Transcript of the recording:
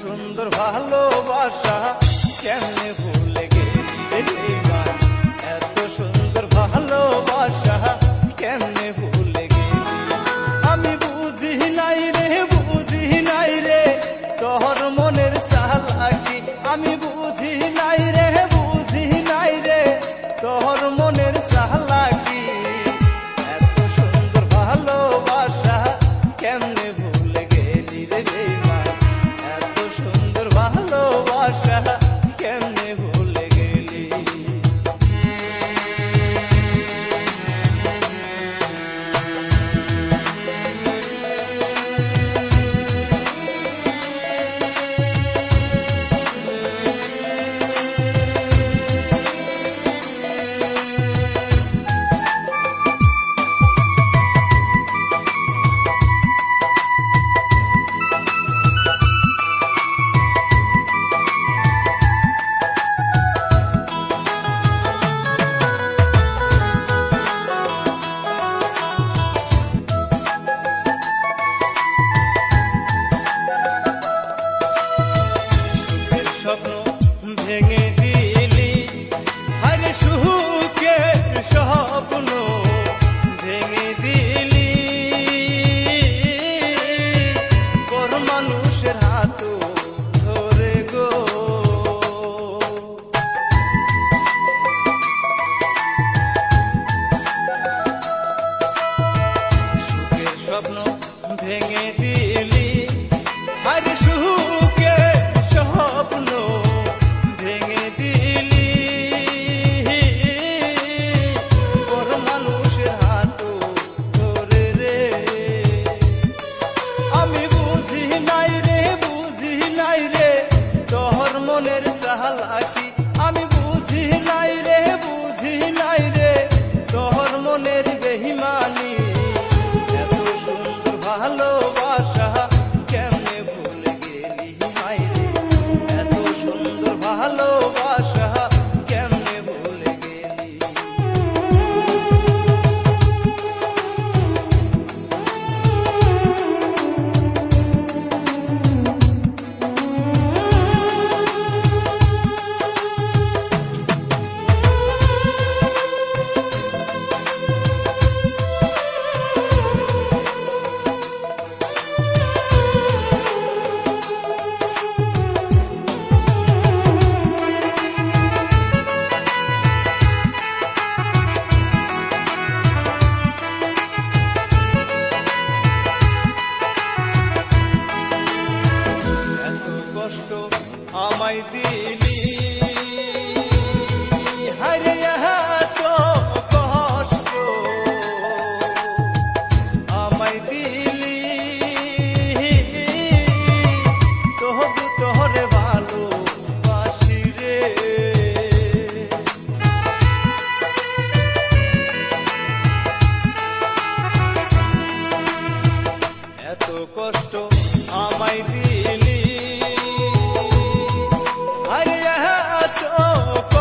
সুন্দর ভালোবাসা কেমনে ভুলে গেলি? চালাকি আমি বুঝি নাই রে বুঝি নাই রে তোর মনের বেহিমানি। এত সুন্দর ভালোবাসা কষ্ট আমায় দিলি। কষ্ট আমায় দিলি। আরে এত